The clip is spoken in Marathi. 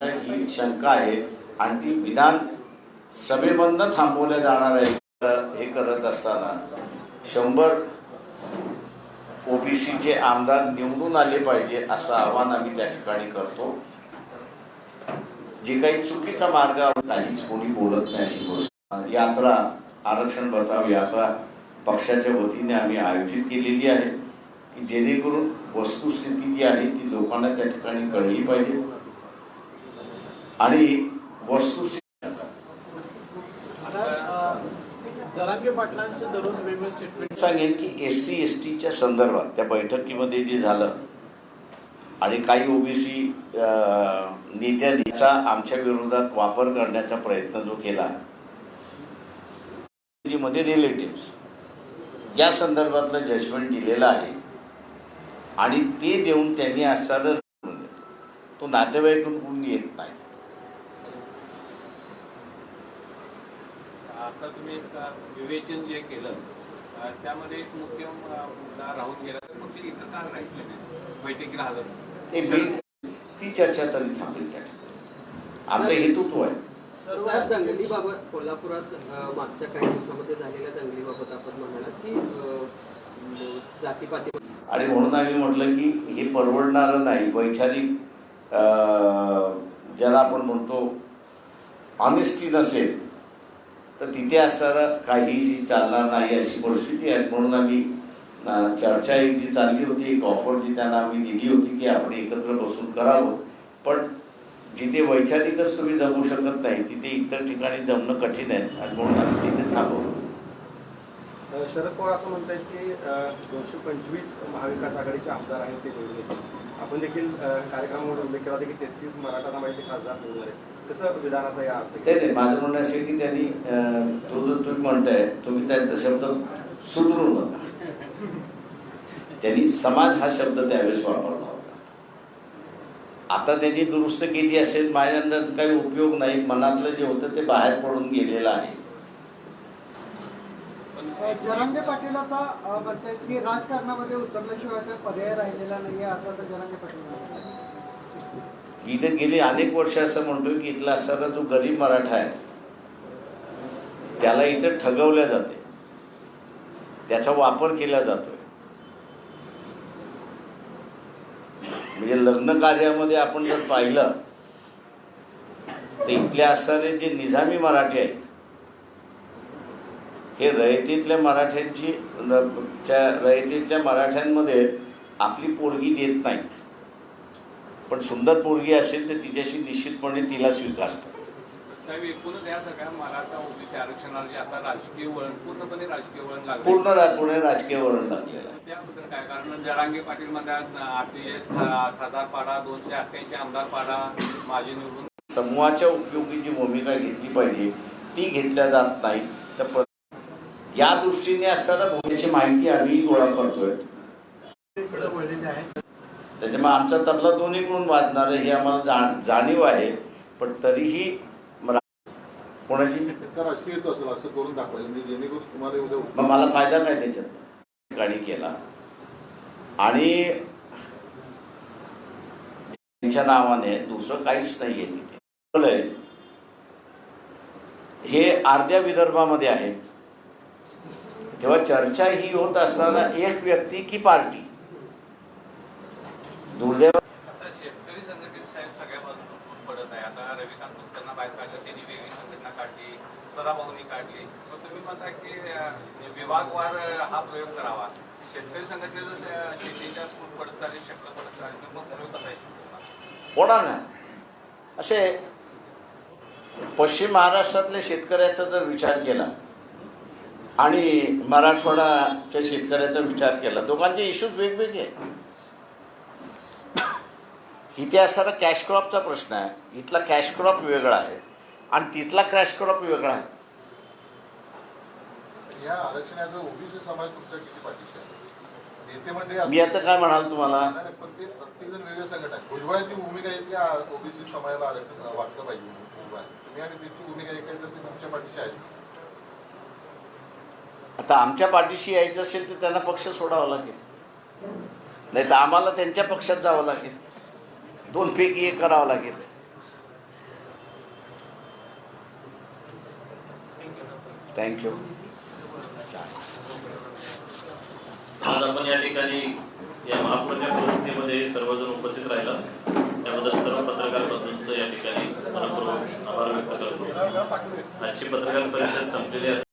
ही शंका आहे. आणि ती विधान सभेमधनं थांबवल्या जाणार आहे. हे करत असताना शंभर ओबीसीचे आमदार निवडून आले पाहिजे असं आव्हान आम्ही त्या ठिकाणी करतो. जे काही चुकीचा मार्ग काहीच कोणी बोलत नाही अशी गोष्ट. यात्रा आरक्षण बचाव यात्रा पक्षाच्या वतीने आम्ही आयोजित केलेली आहे. की जेणेकरून वस्तुस्थिती जी आहे ती लोकांना त्या ठिकाणी कळली पाहिजे. आणि स्टेटमेंट सांगेन की एस सी एस टीच्या संदर्भात त्या बैठकीमध्ये जे झालं आणि काही ओबीसी नेत्यांचा आमच्या विरोधात वापर करण्याचा प्रयत्न जो केला मध्ये रिलेटिव्ह या संदर्भातलं जजमेंट दिलेलं आहे. आणि ते देऊन त्यांनी असा तो नातेवाईकडून येत नाही. आता तुम्ही विवेचन जे केलं त्यामध्ये एक मुख्य मुद्दा राहून गेला. तर मग ते इतर का राहिलं नाही? बैठकीला हजर ते चर्चा तरी थांबेल त्या. आमचा हेतू तो आहे. सर्व साहेब दंगलीबाबत कोल्हापुरात मागच्या काही दिवसामध्ये झालेल्या दंगलीबाबत आपण म्हणाला की जातीपाती आणि म्हणून आम्ही म्हटलं की हे परवडणारं नाही. वैचारिक ज्याला आपण म्हणतो ऑनेस्टी नसेल. तर तिथे असणारं काहीही चालणार नाही अशी परिस्थिती आहे. म्हणून आम्ही चर्चा एक जी चालली होती. एक ऑफर जी त्यांना आम्ही दिली होती की आपण एकत्र बसून करावं. पण जिथे वैचारिकच तुम्ही जमू शकत नाही तिथे इतर ठिकाणी जमणं कठीण आहे. आणि म्हणून आम्ही तिथे थांबवलं. शरद पवार असं म्हणतात की दोनशे पंचवीस महाविकास आघाडीचे आमदार आहेत ते निवडले आपण देखील अ, कार्यक्रमामध्ये उल्लेख केला होता की तेहतीस मराठा समाजाचे खासदार निवडून आले कसं विधानाचा या अर्थ ते नाही माझं म्हणणं असे की त्यांनी तो जो तुम्ही म्हणताय तुम्ही त्यांचा शब्द सुधरू नका त्यांनी समाज हा शब्द त्यावेळेस वापरला होता. आता त्यांनी दुरुस्त केली असेल माझ्या अंदाज काही उपयोग नाही मनातलं जे होतं ते बाहेर पडून गेलेलं आहे. जरांगे पाटील आता म्हणतात की राजकारणामध्ये उतरल्याशिवाय काही पर्याय राहिलेला नाही असं आता जरांगे पाटील इथे गेली अनेक वर्ष असं म्हणतोय की इथला असणारा जो गरीब मराठा आहे त्याला इथे ठगवल्या जाते. त्याचा वापर केला जातोय. म्हणजे लग्न कार्यामध्ये आपण जर पाहिलं तर इथल्या असणारे जे निजामी मराठी आहेत हे रयतीतल्या मराठ्यांची त्या रयतीतल्या मराठ्यांमध्ये आपली पोरगी देत नाहीत. पण सुंदर पोरगी असेल तर तिच्याशी निश्चितपणे तिला स्वीकारतात. साहेब एकूणच या सगळ्या मराठा ओबीसी आरक्षणाला जे आता राजकीय वळण पूर्णपणे राजकीय वळण लागलं. पूर्ण पुणे राजकीय वळण लागलेलं आहे. त्याबद्दल काय? कारण जरांगे पाटील म्हणतात आरटीएस खासदार पाडा दोनशे अठ्ठ्याऐंशी आमदार पाडा माझे निवडून. समूहाच्या उपयोगी जी भूमिका घेतली पाहिजे ती घेतल्या जात नाही तर या दृष्टीने असताना भूमिकेची माहिती आम्ही गोळा करतोय. आहेत त्याच्यामुळे आमचा तबला दोन्हीकडून वाजणार हे आम्हाला जाण जाणीव आहे. पण तरीही मला कोणाची? म्हणजे मग मला फायदा काय त्याच्यात? ठिकाणी केला. आणि त्यांच्या नावाने दुसरं काहीच नाही आहे तिथे हे अर्ध्या विदर्भामध्ये आहे. तेव्हा चर्चा ही होत असताना एक व्यक्ती की पार्टी? दुर्दैव हा होणार नाही. असे पश्चिम महाराष्ट्रातल्या शेतकऱ्याचा जर विचार केला आणि मराठवाडाच्या शेतकऱ्याचा विचार केला. दोघांचे इश्यूज वेगवेगळे आहेत. इथे असणारा कॅश क्रॉपचा प्रश्न आहे. इथला कॅश क्रॉप वेगळा आहे. आणि तिथला कॅश क्रॉप वेगळा आहे. मी आता काय म्हणाल तुम्हाला? भूमिका भुजबळ. आता आमच्या पाठीशी यायचं असेल तर त्यांना पक्ष सोडावा लागेल. नाही तर आम्हाला त्यांच्या पक्षात जावं लागेल. दोनपैकी एक करावं लागेल. थँक्यू आज आपण या ठिकाणी या महापूरच्या परिस्थितीमध्ये सर्वजण उपस्थित राहिला. त्याबद्दल सर्व पत्रकार बंधूंचं या ठिकाणी मनपूर्वक आभार व्यक्त करतो. आजची पत्रकार परिषद संपलेली